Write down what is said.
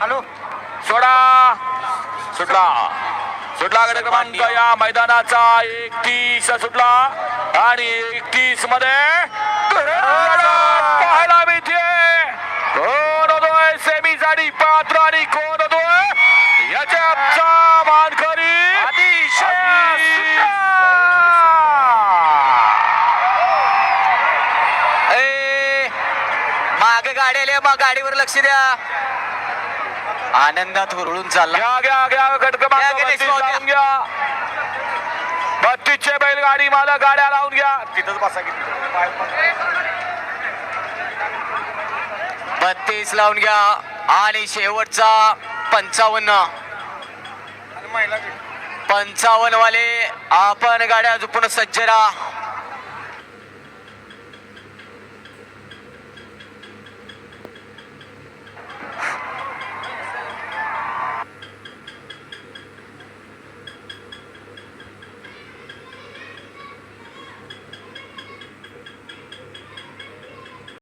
Hello. सोडा. सुटला. सुटला गट क्रमांक या मैदानाचा एकतीस सुटला. आणि एकतीसमध्ये पाहायला मिळते. कोण होतोय? सेमी साठी पात्र आणि कोण होतोय? याच्या मानकरी माग गाडी आली मग गाडीवर लक्ष द्या. आनंदात हुरळून चालला. बत्तीसचे बैलगाडी मला गाड्या लावून घ्या. तिथंच बसा बत्तीस लावून घ्या. आणि शेवटचा पंचावन्न. पंचावन्न वाले आपण गाड्या झुपून सज्ज राहा.